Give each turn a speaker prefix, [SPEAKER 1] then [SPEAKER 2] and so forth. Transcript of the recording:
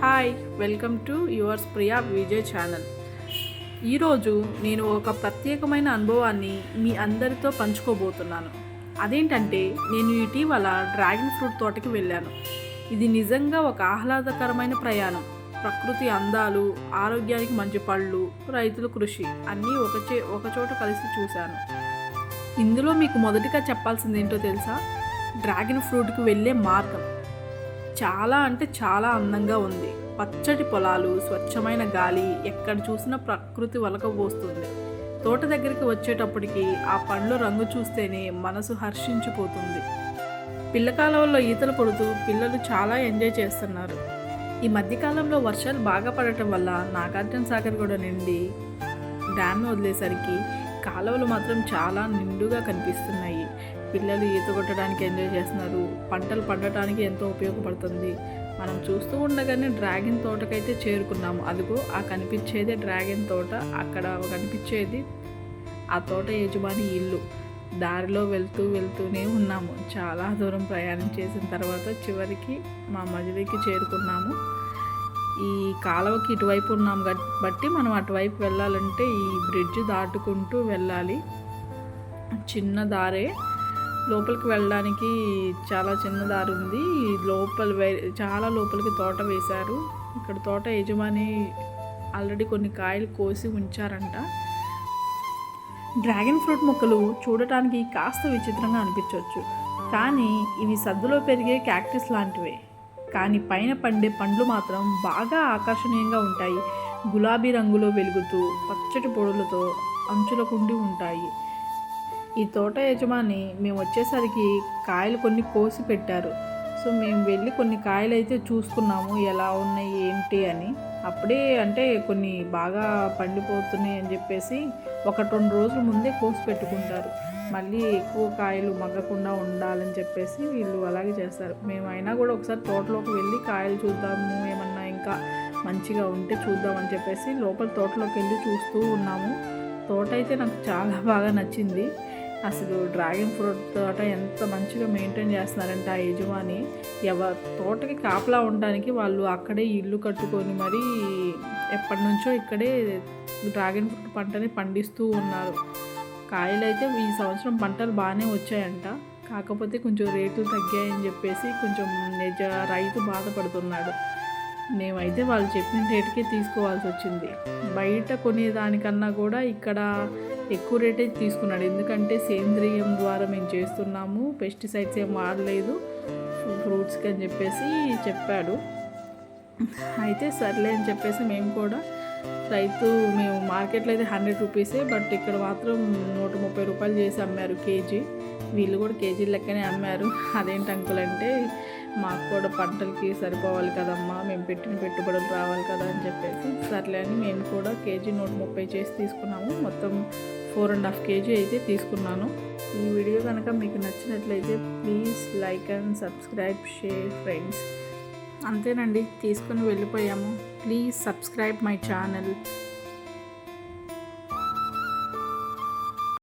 [SPEAKER 1] Hi welcome to yours Priya Vijay channel. ఈరోజు నేను ఒక ప్రత్యేకమైన అనుభవాన్ని మీ అందరితో పంచుకోబోతున్నాను. అదేంటంటే నేను ఇటీవల డ్రాగన్ ఫ్రూట్ తోటకి వెళ్ళాను. ఇది నిజంగా ఒక ఆహ్లాదకరమైన ప్రయాణం. ప్రకృతి అందాలు ఆరోగ్యానికి మంచి పళ్ళు రైతుల కృషి అన్నీ ఒకచే ఒకచోట కలిసి చూశాను. ఇందులో మీకు మొదటిగా చెప్పాల్సింది ఏంటో తెలుసా? డ్రాగన్ ఫ్రూట్కి వెళ్ళే మార్గం. చాలా అంటే చాలా అందంగా ఉంది. పచ్చటి పొలాలు స్వచ్ఛమైన గాలి ఎక్కడ చూసినా ప్రకృతి వలకబోస్తుంది తోట దగ్గరికి వచ్చేటప్పటికి ఆ పండ్ల రంగు చూస్తేనే మనసు హర్షించిపోతుంది. పిల్లకాలంలో ఈతలు కొడుతూ పిల్లలు చాలా ఎంజాయ్ చేస్తున్నారు. ఈ మధ్యకాలంలో వర్షాలు బాగా పడటం వల్ల నాగార్జున సాగర్ కూడా నిండి డ్యామ్ను వదిలేసరికి కాలువలు మాత్రం చాలా నిండుగా కనిపిస్తున్నాయి. పిల్లలు ఈత కొట్టడానికి ఎంజాయ్ చేస్తున్నారు. పంటలు పండటానికి ఎంతో ఉపయోగపడుతుంది. మనం చూస్తూ ఉండగానే డ్రాగన్ తోటకైతే చేరుకున్నాము. అదిగో ఆ కనిపించేదే డ్రాగన్ తోట. అక్కడ కనిపించేది ఆ తోట యజమాని ఇల్లు. దారిలో వెళ్తూ వెళ్తూనే ఉన్నాము. చాలా దూరం ప్రయాణం చేసిన తర్వాత చివరికి మా మజిలీకి చేరుకున్నాము. ఈ కాలువకి ఇటువైపు ఉన్నాం బట్టి మనం అటువైపు వెళ్ళాలంటే ఈ బ్రిడ్జ్ దాటుకుంటూ వెళ్ళాలి. చిన్న దారే లోపలికి వెళ్ళడానికి చాలా చిన్న దారి ఉంది. లోపల వే- చాలా లోపలికి తోట వేశారు. ఇక్కడ తోట యజమాని ఆల్రెడీ కొన్ని కాయలు కోసి ఉంచారంట. డ్రాగన్ ఫ్రూట్ మొక్కలు చూడటానికి కాస్త విచిత్రంగా అనిపించవచ్చు కానీ ఇవి సద్దులో పెరిగే క్యాక్టస్ లాంటివే. కానీ పైన పండే పండ్లు మాత్రం బాగా ఆకర్షణీయంగా ఉంటాయి. గులాబీ రంగులో వెలుగుతూ పచ్చటి పొడులతో అంచులకుండి ఉంటాయి. ఈ తోట యజమాని మేము వచ్చేసరికి కాయలు కొన్ని కోసి పెట్టారు. సో మేము వెళ్ళి కొన్ని కాయలు అయితే చూసుకున్నాము. ఎలా ఉన్నాయి ఏంటి అని. అప్పుడే అంటే కొన్ని బాగా పండిపోతున్నాయి అని చెప్పేసి ఒకటి రెండు రోజుల ముందే కోసి పెట్టుకుంటారు. మళ్ళీ ఎక్కువ కాయలు మగ్గకుండా ఉండాలని చెప్పేసి వీళ్ళు అలాగే చేస్తారు. మేము అయినా కూడా ఒకసారి తోటలోకి వెళ్ళి కాయలు చూద్దాము ఏమన్నా ఇంకా మంచిగా ఉంటే చూద్దామని చెప్పేసి లోపల తోటలోకి వెళ్ళి చూస్తూ ఉన్నాము. తోట అయితే నాకు చాలా బాగా నచ్చింది. అసలు డ్రాగన్ ఫ్రూట్ తోట ఎంత మంచిగా మెయింటైన్ చేస్తున్నారంటే ఆ యజమాని. ఎవ తోటకి కాపలా ఉండడానికి వాళ్ళు అక్కడే ఇల్లు కట్టుకొని మరీ ఎప్పటి నుంచో ఇక్కడే డ్రాగన్ ఫ్రూట్ పంటని పండిస్తూ ఉన్నారు. కాయలు అయితే ఈ సంవత్సరం పంటలు బాగానే వచ్చాయంట. కాకపోతే కొంచెం రేట్లు తగ్గాయని చెప్పేసి కొంచెం నిజ రైతు బాధపడుతున్నాడు. మేమైతే వాళ్ళు చెప్పిన రేటుకే తీసుకోవాల్సి వచ్చింది. బయట కొనేదానికన్నా కూడా ఇక్కడ ఎక్కువ రేటే తీసుకున్నాడు. ఎందుకంటే సేంద్రియం ద్వారా మేము చేస్తున్నాము. పెస్టిసైడ్స్ ఏం వాడలేదు. ఫ్రూట్స్కి అని చెప్పేసి చెప్పాడు. అయితే సర్లే అని చెప్పేసి మేము కూడా రైతు మేము మార్కెట్లో అయితే హండ్రెడ్ రూపీసే బట్ ఇక్కడ మాత్రం నూట ముప్పై రూపాయలు చేసి అమ్మారు కేజీ. వీళ్ళు కూడా కేజీ లెక్కనే అమ్మారు. అదేంటి అంకుల్ అంటే మాకు కూడా పంటలకి సరిపోవాలి కదమ్మా మేము పెట్టిన పెట్టుబడులు రావాలి కదా అని చెప్పేసి. సర్లే అని మేము కూడా కేజీ నూట ముప్పై చేసి తీసుకున్నాము. మొత్తం ఫోర్ అండ్ హాఫ్ కేజీ అయితే తీసుకున్నాను. ఈ వీడియో కనుక మీకు నచ్చినట్లయితే please like and subscribe share friends అంతేనండి తీసుకుని వెళ్ళిపోయాము. Please subscribe my channel